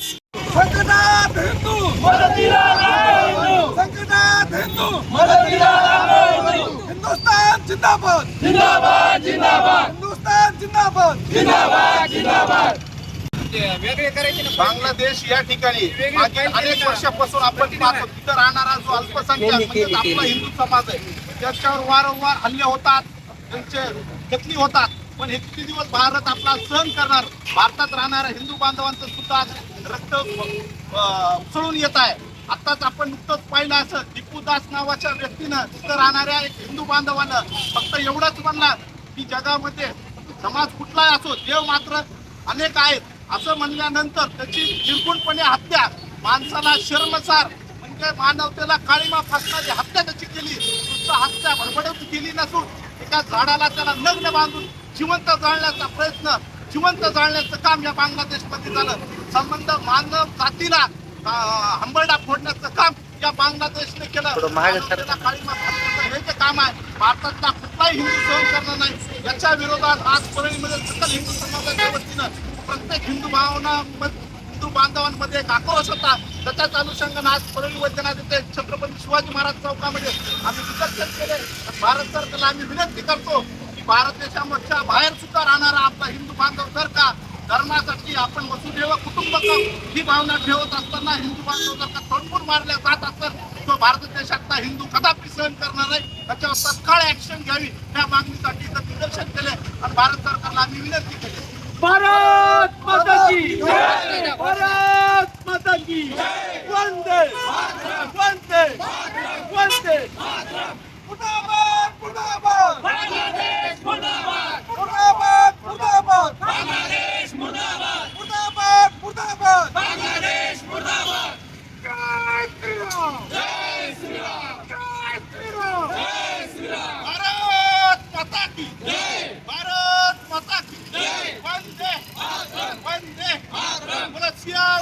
संकटात हिंदू मदतीला लागलो हिंदू संकटात हिंदू मदतीला लागलो हिंदू हिंदुस्तान जिंदाबाद जिंदाबाद जिंदाबाद हिंदुस्तान जिंदाबाद जिंदाबाद जिंदाबाद बांगलादेश या ठिकाणी मागील अनेक वर्षापासून आपण पाहतो. तिथं राहणारा जो अल्पसंख्याक म्हणजे आपला हिंदू समाज आहे त्याच्यावर वारंवार हल्ले होतात. त्यांचे दखली होतात. पण हे किती दिवस भारत आपला सहन करणार? भारतात राहणाऱ्या हिंदू बांधवांचं सुद्धा रक्त अं, उसळून येत आहे. आताच आपण नुकतंच पाहिलं असं दीपू दास नावाच्या व्यक्तीनं तिथं राहणाऱ्या एक हिंदू बांधवानं फक्त एवढंच म्हणला की जगामध्ये समाज कुठलाही असो देव मात्र अनेक आहेत. असं म्हणल्यानंतर त्याची निर्गुणपणे हत्या माणसाला शर्मसार म्हणजे मानवतेला काळीमा फासणारी हत्या त्याची केली. नुसतं हत्या भडबडत केली नसून एका झाडाला त्याला लग्न बांधून जिवंत जाळण्याचा प्रयत्न जिवंत जाळण्याचं काम या बांगलादेशमध्ये झालं. संबंध मानव जातीला हंबरडा फोडण्याचं काम या बांगलादेशने केलं. हे जे काम आहे भारतातला कुठलाही हिंदू सहन करणार नाही. याच्या विरोधात आज परळीमध्ये सकल हिंदू समाजाच्या वतीनं प्रत्येक हिंदू भावना हिंदू बांधवांमध्ये एक आक्रोश होता त्याच्याच अनुषंगाने आज परळी वैद्यनाथ येथे छत्रपती शिवाजी महाराज चौकामध्ये आम्ही निदर्शन केले. भारत सरकारला आम्ही विनंती करतो की भारत देशामधच्या बाहेर सुद्धा राहणारा आपला हिंदू बांधव जर का धर्मासाठी आपण वसुदेव कुटुंबकम ही भावना ठेवत असताना हिंदू बांधव जर का तडफून मारल्या जात असतात तो भारत देशातला हिंदू कदापि सहन करणार नाही. त्याच्यावर तत्काळ ऍक्शन घ्यावी. या मागणीसाठी इथं निदर्शन केले. आणि भारत सरकारला आम्ही विनंती केली भारत माता की जय भारत माता की वंदे वंदे वंदे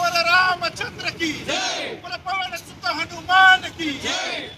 ऊपर रामचंद्र की जय ऊपर पवन सुत हनुमान की जय